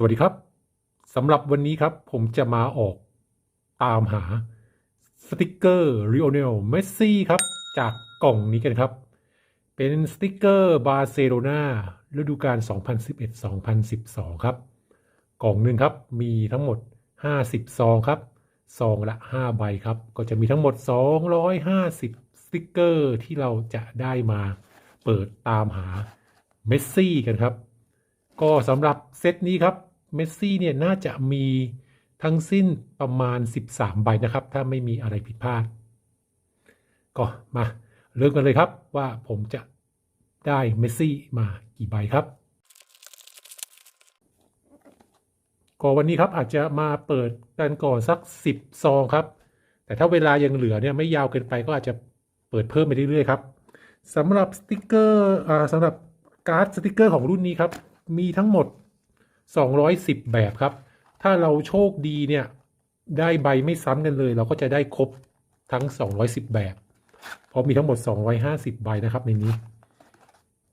สวัสดีครับสำหรับวันนี้ครับผมจะมาออกตามหาสติกเกอร์ริโอเนลเมสซี่ครับ จากกล่องนี้กันครับ เป็นสติกเกอร์บาร์เซโลนาฤดูกาล 2011-2012 ครับ กล่องหนึ่งครับมีทั้งหมด 50 ซองครับ ซองละ 5 ใบครับ ก็จะมีทั้งหมด 250 สติกเกอร์ที่เราจะได้มาเปิดตามหาเมสซี่กันครับ ก็สำหรับเซตนี้ครับ เมสซี่เนี่ยน่าจะมีทั้งสิ้นประมาณ 13 ใบนะครับ ถ้าไม่มีอะไรผิดพลาด ก็มาเริ่มกันเลยครับว่าผมจะได้เมสซี่มากี่ใบครับก็วันนี้ครับอาจจะมาเปิดกันก่อนสัก 10 ซองครับ แต่ถ้าเวลายังเหลือเนี่ยไม่ยาวเกินไปก็อาจจะเปิดเพิ่มไปเรื่อยๆครับสำหรับสติกเกอร์อ่าสำหรับการ์ดสติกเกอร์ของรุ่นนี้ครับ มีทั้งหมด 210 แบบครับ ถ้าเราโชคดีเนี่ย ได้ใบไม่ซ้ำกันเลย เราก็จะได้ครบทั้ง 210 แบบ เพราะมีทั้งหมด 250 ใบนะครับในนี้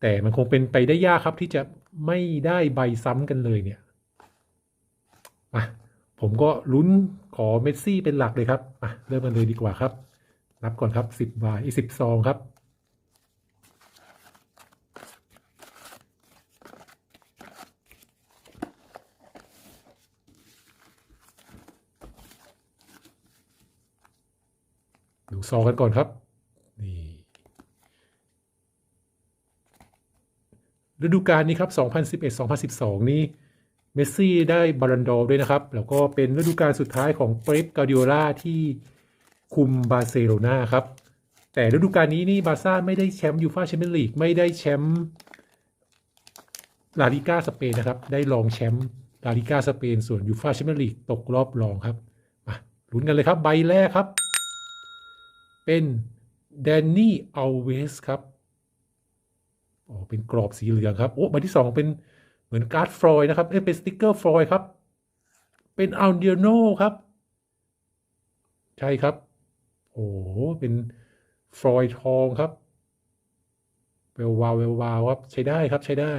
แต่มันคงเป็นไปได้ยากครับที่จะไม่ได้ใบซ้ำกันเลยเนี่ยอะผมก็ลุ้นขอเมสซี่เป็นหลักเลยครับอะเริ่มกันเลยดีกว่าครับ นับก่อนครับ 10ใบอีก10ซองครับ ซองกันก่อนครับ นี่ฤดูกาลนี้ครับ 2011-2012 นี้ เมสซี่ได้บาลันดอร์ด้วยนะครับ แล้วก็เป็นฤดูกาลสุดท้ายของเปรปกาดิโอลาที่คุมบาร์เซโลนาครับ แต่ฤดูกาลนี้นี่บาร์ซ่าไม่ได้แชมป์ยูฟ่าแชมเปี้ยนลีกไม่ได้แชมป์ลาลิก้าสเปนนะครับ ได้รองแชมป์ลาลิก้าสเปนส่วนยูฟ่าแชมเปี้ยนลีกตกรอบรองครับมาลุ้นกันเลยครับใบแรกครับ เป็นแดนนี่อัลเวสครับอ๋อเป็นกรอบสีเหลืองครับ โอ้ใบที่สองเป็นเหมือนการ์ดฟลอยนะครับเอ้เป็นสติกเกอร์ฟลอยครับ เป็นอัลเดียโนครับ ใช่ครับ โอ้เป็นฟลอยทองครับเวลวาวเวลวาวครับ ใช้ได้ครับใช้ได้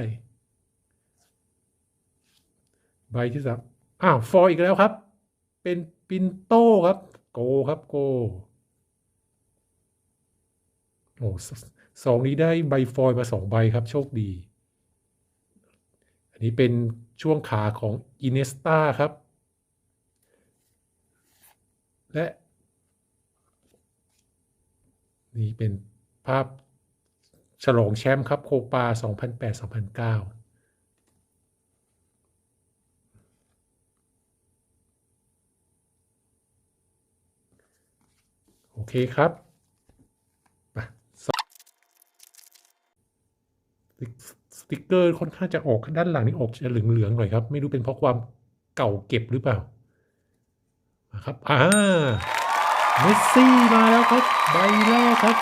ใบที่สามอ้าวฟอยอีกแล้วครับ เป็นปินโต้ครับ โกครับโก โอ้สองนี้ได้ใบฟอยมาสองใบครับ โชคดี อันนี้เป็นช่วงขาของอินเนสตาครับ และ นี่เป็นภาพฉลองแชมป์ครับ โคปา 2008-2009โอเคครับ สติกเกอร์ค่อนข้างจะออกด้านหลังนี่ออกจะเหลืองๆหน่อยครับ ไม่รู้เป็นเพราะความเก่าเก็บหรือเปล่านะครับอ่าเมสซี่มาแล้วครับ ใบแรกครับ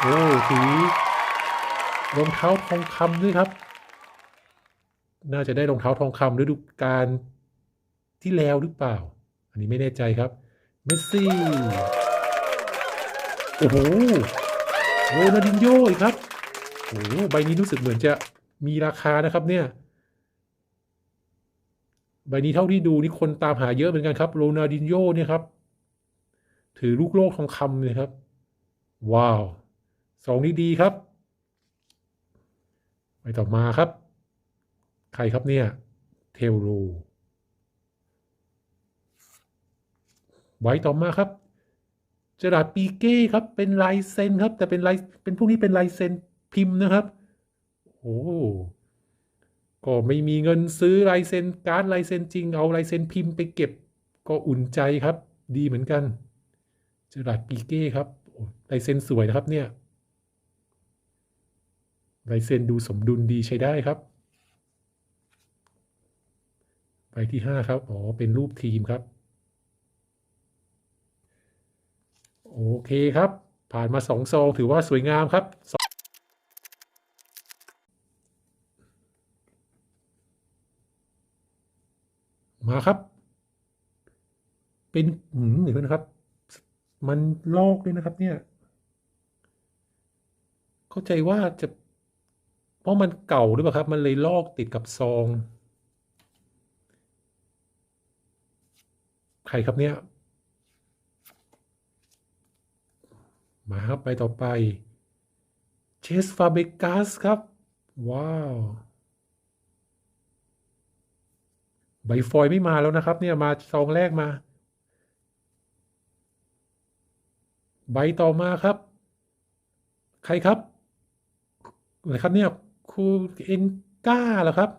โอ้ถือรองเท้าทองคำด้วยครับ น่าจะได้รองเท้าทองคำฤดูกาลที่แล้วหรือเปล่า อันนี้ไม่แน่ใจครับ เมสซี่ โอ้โหโรนัลดินโญ่ครับ โอ้ใบนี้รู้สึกเหมือนจะมีราคานะครับเนี่ย ใบนี้เท่าที่ดูนี่คนตามหาเยอะเหมือนกันครับโรนัลดินโญ่เนี่ยครับ ถือลูกโลกทองคำเลยครับ ว้าวสองนี้ดีครับไปต่อมาครับ ใครครับเนี่ย เทลโรไว้ต่อมาครับจราดปีเก้ครับเป็นลายเซ็นครับ แต่เป็นลายเป็นพวกนี้เป็นลายเซ็น พิมพ์นะครับ โอ้ก็ไม่มีเงินซื้อลายเซ็นการ์ดลายเซ็นจริง เอาลายเซ็นพิมพ์ไปเก็บก็อุ่นใจครับ ดีเหมือนกันเจอราร์ดปีเก้ครับโอ้ลายเซ็นสวยนะครับเนี่ยลายเซ็นดูสมดุลดีใช้ได้ครับไปที่ห้าครับ อ๋อ เป็นรูปทีมครับ โอเคครับ ผ่านมาสองซองถือว่าสวยงามครับ ครับ เป็นหืมเดี๋ยวนะครับ มันลอกด้วยนะครับ เนี่ย เข้าใจว่าจะ เพราะมันเก่าหรือเปล่าครับ มันเลยลอกติดกับซอง ใครครับเนี่ย มาครับไปต่อไป เชสฟาเบกัสครับ ว้าว ใบฟอยไม่มาแล้วนะครับ เนี่ยมาซองแรกมา ใบต่อมาครับ ใครครับอะไรครับเนี่ยครูเอ็นก้าเหรอครับ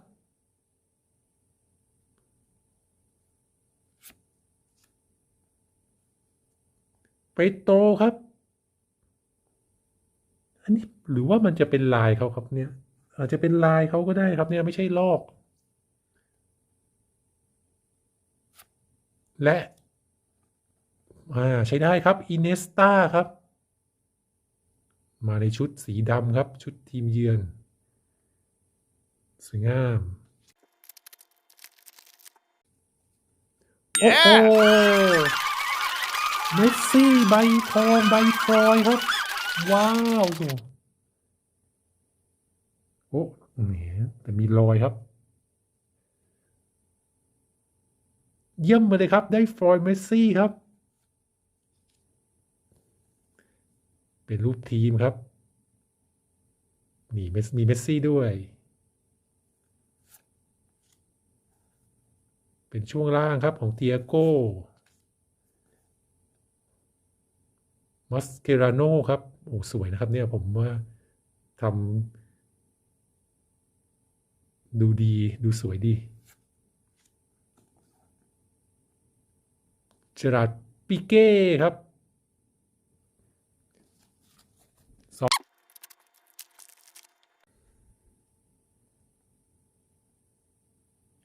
เปโตครับ อันนี้หรือว่ามันจะเป็นลายเขาครับเนี่ย อาจจะเป็นลายเขาก็ได้ครับเนี่ยไม่ใช่ลอก และอ่าใช้ได้ครับอินเนสตาครับ มาในชุดสีดำครับ ชุดทีมเยือน สวยงามโอ้โหเมสซี่ ใบทองใบฟลอยครับ ว้าวโอ้เนี่ยแต่มีรอยครับ เยี่ยมมาเลยครับ ได้ฟลอยเมสซี่ครับ เป็นรูปทีมครับนี่เมสมีเมสซี่ด้วย เป็นช่วงล่างครับของเตียโก้มัสเกราโนครับ โอ้สวยนะครับเนี่ยผมว่าทำดูดีดูสวยดี เจราร์ดปิเก้ครับสอง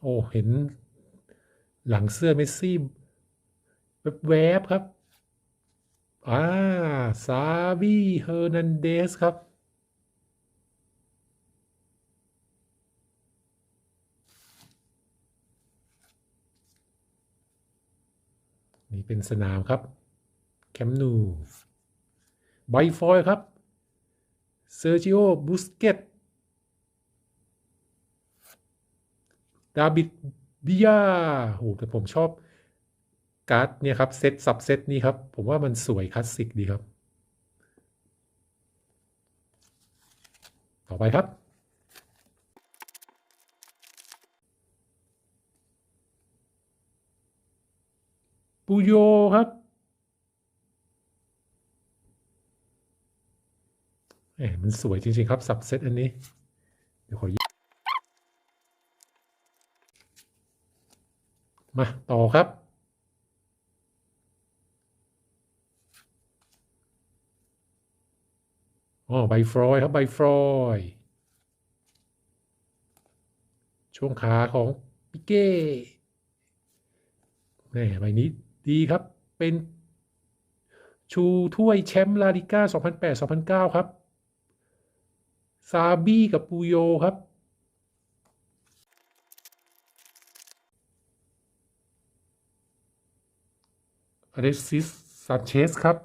โอ้เห็นหลังเสื้อเมสซี่แวบๆครับ อ่า ซาบีเฮอร์นันเดสครับ นี่ เป็นสนามครับแคมนูไบฟอยครับเซอร์จิโอบุสเกตดาบิดบิยาโหแต่ผมชอบการ์ดเนี่ยครับ เซตซับเซตนี้ครับ ผมว่ามันสวยคลาสสิกดีครับ ต่อไปครับ ปูโยครับ เอ๊ะมันสวยจริงๆครับ สับเซตอันนี้ เดี๋ยวขอมา ต่อครับ อ๋อ ใบฟรอยครับ ใบฟรอยช่วงขาของปิเก้แหม่ใบนี้ ดีครับ เป็นชูถ้วยแชมป์ลาลิก้า 2008-2009 ครับ ซาบี้กับปูโยครับ อเล็กซิสซานเชสครับ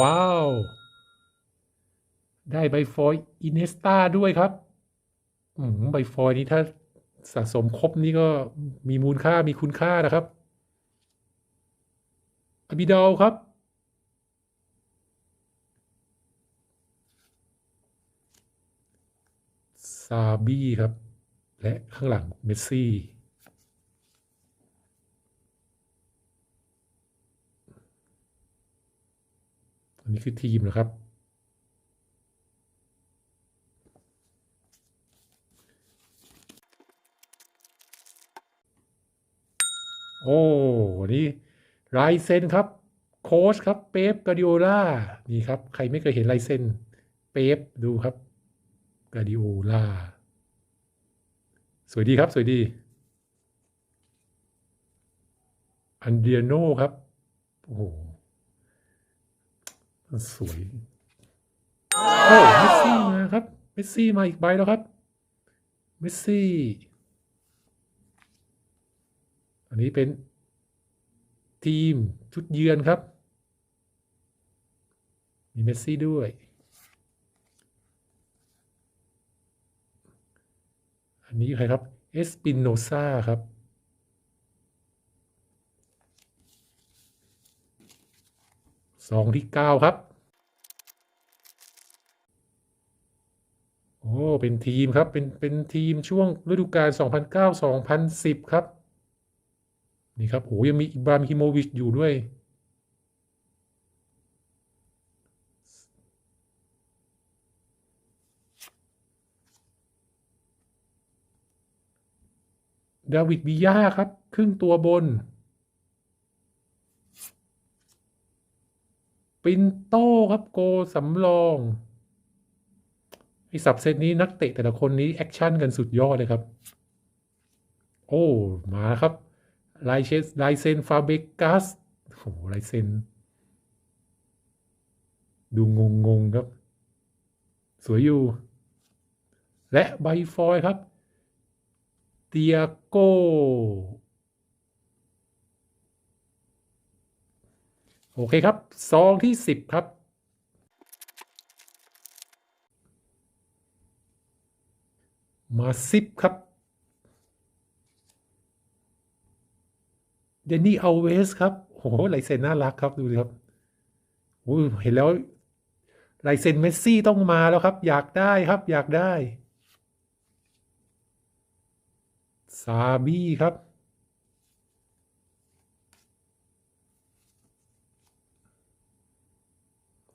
ว้าว ได้ใบฟอยอินเนสตาด้วยครับใบฟอยนี้ถ้าสะสมครบนี่ก็มีมูลค่ามีคุณค่านะครับ อบิดอลครับ ซาบี้ครับ และข้างหลังเมสซี่ อันนี้คือทีมนะครับ โอ้นนี้ ลายเซ็นครับ โค้ชครับ เป๊ปกาดิโอล่านี่ครับ ใครไม่เคยเห็นลายเซ็นเป๊ปดูครับกาดิโอล่าสวยดีครับ สวยดี อันเดียโนครับ โอ้โหสวยโอ้เมสซี่มาครับ เมสซี่มาอีกใบแล้วครับ เมสซี่ อันนี้เป็น ทีมชุดเยือนครับ มีเมสซี่ด้วยอันนี้ใครครับ เอสปินโนซาครับ สองที่เก้าครับ โอ้ เป็นทีมครับ เป็น เป็นทีมช่วงฤดูกาล 2009-2010 ครับ นี่ครับโอ้ยังมีอิบรามฮิโมวิชอยู่ด้วย ดาวิดบียาครับ ครึ่งตัวบน ปินโต้ครับโกสำรองไอสับเซตนี้นักเตะแต่ละคนนี้ แอคชั่นกันสุดยอดเลยครับ โอ้ มาครับ ลายเชสลายเซนฟาเบกัสโอ้ลายเซนดูงงงครับ สวยอยู่ และใบฟอยครับ เตียโกโอเคครับ ซองที่สิบครับ มาซิปครับ เดนนี่อัลเวสครับโอ้โหลายเซ็นน่ารักครับดูดิครับโอ้เห็นแล้วลายเซ็นเมสซี่ต้องมาแล้วครับ อยากได้ครับ อยากได้ซาบี้ครับ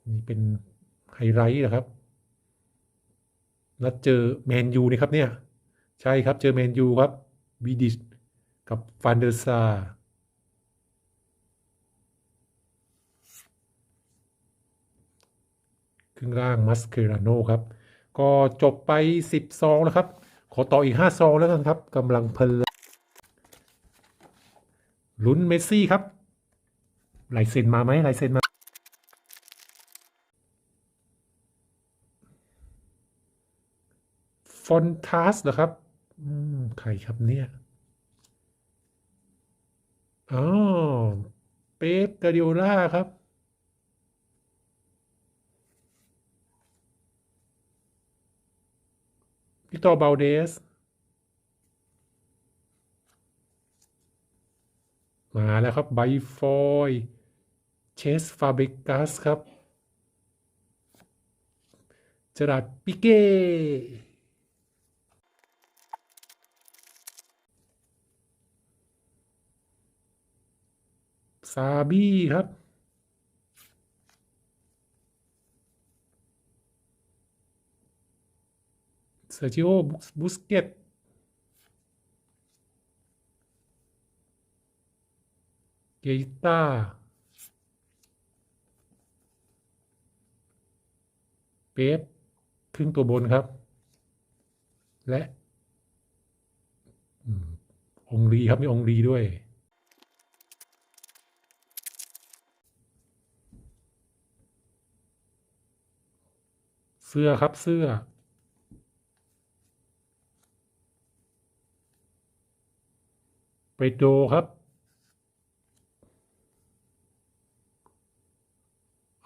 นี่เป็นไฮไลท์นะครับ นัดเจอแมนยูนี่ครับเนี่ย ใช่ครับเจอแมนยูครับบีดิชกับฟันเดอร์ซา ครึ่งล่างมัสเคราโนครับ ก็จบไป 10 ซองแล้วครับ ขอต่ออีก 5 ซองแล้วกันครับกำลังเพลินลุ้นเมสซี่ครับลายเซ็นมาไหมลายเซ็นมา ฟอนทัสเหรอครับ อืมใครครับเนี่ยอ๋อเป๊ปกาดิโอล่าครับ วิตอร์บาลเดส มาแล้วครับไบฟอยเชสฟาเบกัสครับเจราดปิเก้ซาบี้ครับ เซอร์จิโอบุสเกตเกตาเป๊ปครึ่งตัวบนครับ และอืมองรีครับ มีองรีด้วย เสื้อครับเสื้อ ไปโดครับ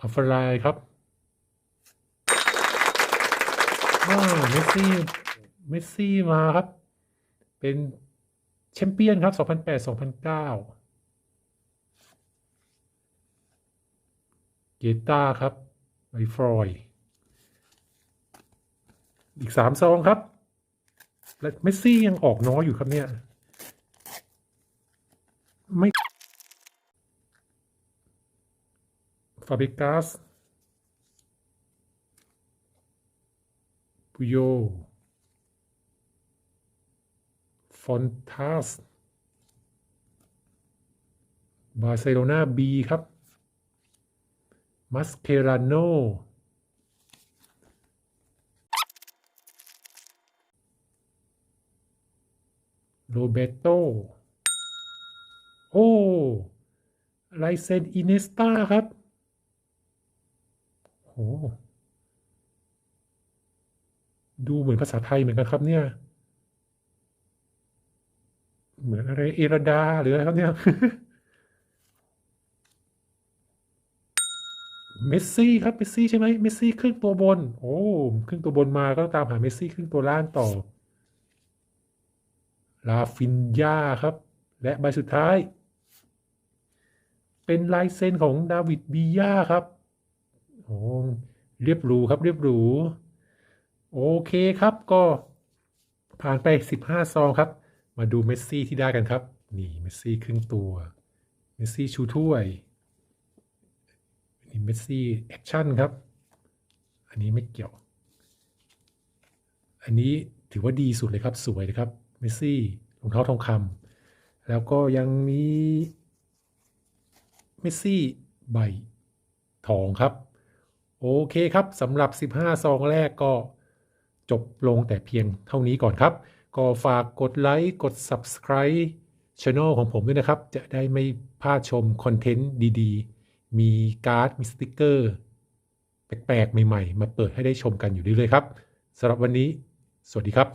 อัฟลายครับอ้าเมสซี่ เมสซี่มาครับ เป็นแชมเปี้ยนครับ 2008-2009เกตาครับไบฟรอย อีกสามซองครับ และเมสซี่ยังออกน้อยอยู่ครับเนี่ย ไม่ฟาเบกัสปุโยฟอนทัสบาร์เซโลนาบีครับมัสเคราโนโรเบโต โอ้ลเซนอินเนสตาครับ ดูเหมือนภาษาไทยเหมือนกันครับเนี่ย เหมือนอะไรเอรดาหรืออะไรครับเนี่ย เมสซี่ครับ เมสซี่ใช่ไหมเมสซี่ครึ่งตัวบน โอ้ครึ่งตัวบนมาก็ตามหาเมสซี่ครึ่งตัวล่างต่อ ลาฟินยาครับ และใบสุดท้าย เปเป็นลายเซ็นของดาวิดบียาครับ โอ้เรียบหรูครับเรียบหรู โอเคครับก็ผ่านไป 15 ซองครับ มาดูเมสซี่ที่ได้กันครับ นี่เมสซี่ครึ่งตัว เมสซี่ชูถ้วย นี่เมสซี่แอคชั่นครับ อันนี้ไม่เกี่ยว อันนี้ถือว่าดีสุดเลยครับสวยเลยครับ เมสซี่รองเท้าทองคำแล้วก็ยังมี เมสซี่ใบทองครับ โอเคครับสำหรับ 15 ซองแรกก็จบลงแต่เพียงเท่านี้ก่อนครับ ก็ฝากกดไลค์กด Subscribe Channel ของผมด้วยนะครับ จะได้ไม่พลาดชมคอนเทนต์ดีๆ มีการ์ด มีสติกเกอร์ แปลกๆ ใหม่ๆ มาเปิดให้ได้ชมกันอยู่เรื่อยๆครับสำหรับวันนี้ สวัสดีครับ